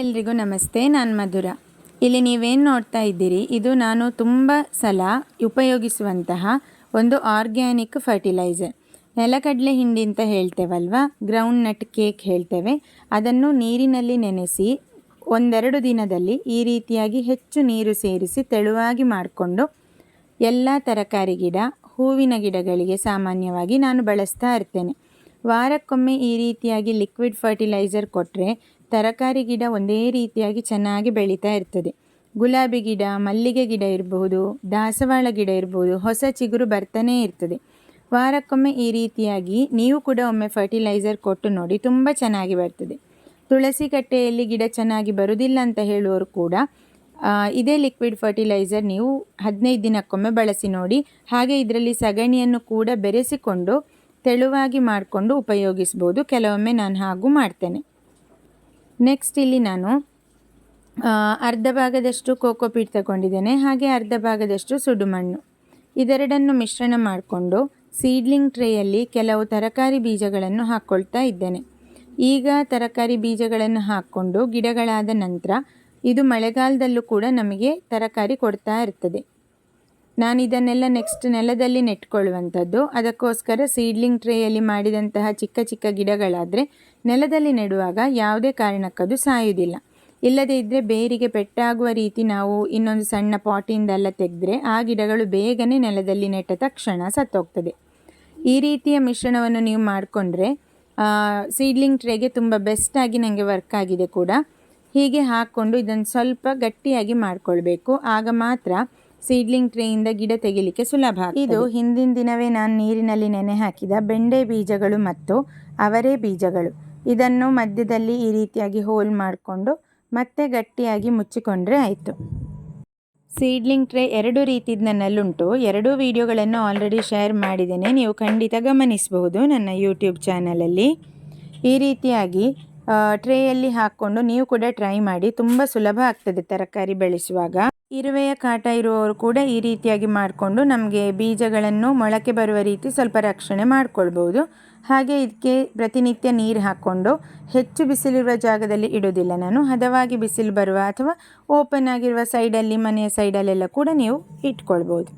ಎಲ್ರಿಗೂ ನಮಸ್ತೆ, ನಾನು ಮಧುರ. ಇಲ್ಲಿ ನೀವೇನು ನೋಡ್ತಾ ಇದ್ದೀರಿ? ಇದು ನಾನು ತುಂಬ ಸಲ ಉಪಯೋಗಿಸುವಂತಹ ಒಂದು ಆರ್ಗ್ಯಾನಿಕ್ ಫರ್ಟಿಲೈಸರ್. ನೆಲಕಡಲೆ ಹಿಂಡಿ ಅಂತ ಹೇಳ್ತೇವಲ್ವ? ಗ್ರೌಂಡ್ ನಟ್ ಕೇಕ್ ಹೇಳ್ತೇವೆ. ಅದನ್ನು ನೀರಿನಲ್ಲಿ ನೆನೆಸಿ ಒಂದೆರಡು ದಿನದಲ್ಲಿ ಈ ರೀತಿಯಾಗಿ ಹೆಚ್ಚು ನೀರು ಸೇರಿಸಿ ತೆಳುವಾಗಿ ಮಾಡಿಕೊಂಡು ಎಲ್ಲ ತರಕಾರಿ ಗಿಡ, ಹೂವಿನ ಗಿಡಗಳಿಗೆ ಸಾಮಾನ್ಯವಾಗಿ ನಾನು ಬಳಸ್ತಾ ಇರ್ತೇನೆ. ವಾರಕ್ಕೊಮ್ಮೆ ಈ ರೀತಿಯಾಗಿ ಲಿಕ್ವಿಡ್ ಫರ್ಟಿಲೈಸರ್ ಕೊಟ್ಟರೆ ತರಕಾರಿ ಗಿಡ ಒಂದೇ ರೀತಿಯಾಗಿ ಚೆನ್ನಾಗಿ ಬೆಳೀತಾ ಇರ್ತದೆ. ಗುಲಾಬಿ ಗಿಡ, ಮಲ್ಲಿಗೆ ಗಿಡ ಇರಬಹುದು, ದಾಸವಾಳ ಗಿಡ ಇರ್ಬೋದು ಹೊಸ ಚಿಗುರು ಬರ್ತಾನೇ ಇರ್ತದೆ. ವಾರಕ್ಕೊಮ್ಮೆ ಈ ರೀತಿಯಾಗಿ ನೀವು ಕೂಡ ಒಮ್ಮೆ ಫರ್ಟಿಲೈಸರ್ ಕೊಟ್ಟು ನೋಡಿ, ತುಂಬ ಚೆನ್ನಾಗಿ ಬರ್ತದೆ. ತುಳಸಿ ಕಟ್ಟೆಯಲ್ಲಿ ಗಿಡ ಚೆನ್ನಾಗಿ ಬರುವುದಿಲ್ಲ ಅಂತ ಹೇಳುವವರು ಕೂಡ ಇದೇ ಲಿಕ್ವಿಡ್ ಫರ್ಟಿಲೈಸರ್ ನೀವು ಹದಿನೈದು ದಿನಕ್ಕೊಮ್ಮೆ ಬಳಸಿ ನೋಡಿ, ಹಾಗೆ ಇದರಲ್ಲಿ ಸಗಣಿಯನ್ನು ಕೂಡ ಬೆರೆಸಿಕೊಂಡು, ತೆಳುವಾಗಿ ಮಾಡಿಕೊಂಡು ಉಪಯೋಗಿಸ್ಬೋದು. ಕೆಲವೊಮ್ಮೆ ನಾನು ಹಾಗೂ ಮಾಡ್ತೇನೆ. ನೆಕ್ಸ್ಟ್ ಇಲ್ಲಿ ನಾನು ಅರ್ಧ ಭಾಗದಷ್ಟು ಕೋಕೋಪೀಟ್ ತಗೊಂಡಿದ್ದೇನೆ, ಹಾಗೆ ಅರ್ಧ ಭಾಗದಷ್ಟು ಸುಡುಮಣ್ಣು ಇದೆರಡನ್ನು ಮಿಶ್ರಣ ಮಾಡಿಕೊಂಡು ಸೀಡ್ಲಿಂಗ್ ಟ್ರೇಯಲ್ಲಿ ಕೆಲವು ತರಕಾರಿ ಬೀಜಗಳನ್ನು ಹಾಕ್ಕೊಳ್ತಾ ಇದ್ದೇನೆ. ಈಗ ತರಕಾರಿ ಬೀಜಗಳನ್ನು ಹಾಕ್ಕೊಂಡು ಗಿಡಗಳಾದ ನಂತರ ಇದು ಮಳೆಗಾಲದಲ್ಲೂ ಕೂಡ ನಮಗೆ ತರಕಾರಿ ಕೊಡ್ತಾ ಇರ್ತದೆ. ನಾನು ಇದನ್ನೆಲ್ಲ ನೆಕ್ಸ್ಟ್ ನೆಲದಲ್ಲಿ ನೆಟ್ಕೊಳ್ಳುವಂಥದ್ದು. ಅದಕ್ಕೋಸ್ಕರ ಸೀಡ್ಲಿಂಗ್ ಟ್ರೇಯಲ್ಲಿ ಮಾಡಿದಂತಹ ಚಿಕ್ಕ ಚಿಕ್ಕ ಗಿಡಗಳಾದರೆ ನೆಲದಲ್ಲಿ ನೆಡುವಾಗ ಯಾವುದೇ ಕಾರಣಕ್ಕದು ಸಾಯುವುದಿಲ್ಲ. ಇಲ್ಲದೇ ಇದ್ದರೆ ಬೇರಿಗೆ ಪೆಟ್ಟಾಗುವ ರೀತಿ ನಾವು ಇನ್ನೊಂದು ಸಣ್ಣ ಪಾಟಿಂದೆಲ್ಲ ತೆಗೆದ್ರೆ ಆ ಗಿಡಗಳು ಬೇಗನೆ ನೆಲದಲ್ಲಿ ನೆಟ್ಟ ತಕ್ಷಣ ಸತ್ತೋಗ್ತದೆ. ಈ ರೀತಿಯ ಮಿಶ್ರಣವನ್ನು ನೀವು ಮಾಡಿಕೊಂಡ್ರೆ ಸೀಡ್ಲಿಂಗ್ ಟ್ರೇಗೆ ತುಂಬ ಬೆಸ್ಟಾಗಿ ನನಗೆ ವರ್ಕ್ ಆಗಿದೆ ಕೂಡ. ಹೀಗೆ ಹಾಕ್ಕೊಂಡು ಇದನ್ನು ಸ್ವಲ್ಪ ಗಟ್ಟಿಯಾಗಿ ಮಾಡಿಕೊಳ್ಬೇಕು. ಆಗ ಮಾತ್ರ ಸೀಡ್ಲಿಂಗ್ ಟ್ರೇಯಿಂದ ಗಿಡ ತೆಗಿಲಿಕ್ಕೆ ಸುಲಭ. ಇದು ಹಿಂದಿನ ದಿನವೇ ನಾನು ನೀರಿನಲ್ಲಿ ನೆನೆ ಹಾಕಿದ ಬೆಂಡೆ ಬೀಜಗಳು ಮತ್ತು ಅವರೇ ಬೀಜಗಳು. ಇದನ್ನು ಮಧ್ಯದಲ್ಲಿ ಈ ರೀತಿಯಾಗಿ ಹೋಲ್ ಮಾಡಿಕೊಂಡು ಮತ್ತೆ ಗಟ್ಟಿಯಾಗಿ ಮುಚ್ಚಿಕೊಂಡ್ರೆ ಆಯಿತು. ಸೀಡ್ಲಿಂಗ್ ಟ್ರೇ ಎರಡು ರೀತಿದು ನನ್ನಲ್ಲುಂಟು. ಎರಡೂ ವಿಡಿಯೋಗಳನ್ನು ಆಲ್ರೆಡಿ ಶೇರ್ ಮಾಡಿದ್ದೇನೆ. ನೀವು ಖಂಡಿತ ಗಮನಿಸಬಹುದು ನನ್ನ ಯೂಟ್ಯೂಬ್ ಚಾನಲಲ್ಲಿ. ಈ ರೀತಿಯಾಗಿ ಟ್ರೇಯಲ್ಲಿ ಹಾಕ್ಕೊಂಡು ನೀವು ಕೂಡ ಟ್ರೈ ಮಾಡಿ. ತುಂಬ ಸುಲಭ ಆಗ್ತದೆ ತರಕಾರಿ ಬೆಳೆಸುವಾಗ. ಇರುವೆಯ ಕಾಟ ಇರುವವರು ಕೂಡ ಈ ರೀತಿಯಾಗಿ ಮಾಡಿಕೊಂಡು ನಮಗೆ ಬೀಜಗಳನ್ನು ಮೊಳಕೆ ಬರುವ ರೀತಿ ಸ್ವಲ್ಪ ರಕ್ಷಣೆ ಮಾಡಿಕೊಳ್ಬೋದು. ಹಾಗೆ ಇದಕ್ಕೆ ಪ್ರತಿನಿತ್ಯ ನೀರು ಹಾಕ್ಕೊಂಡು ಹೆಚ್ಚು ಬಿಸಿಲಿರುವ ಜಾಗದಲ್ಲಿ ಇಡೋದಿಲ್ಲ ನಾನು ಹದವಾಗಿ ಬಿಸಿಲು ಬರುವ ಅಥವಾ ಓಪನ್ ಆಗಿರುವ ಸೈಡಲ್ಲಿ ಮನೆಯ ಸೈಡಲ್ಲೆಲ್ಲ ಕೂಡ ನೀವು ಇಟ್ಕೊಳ್ಬೋದು.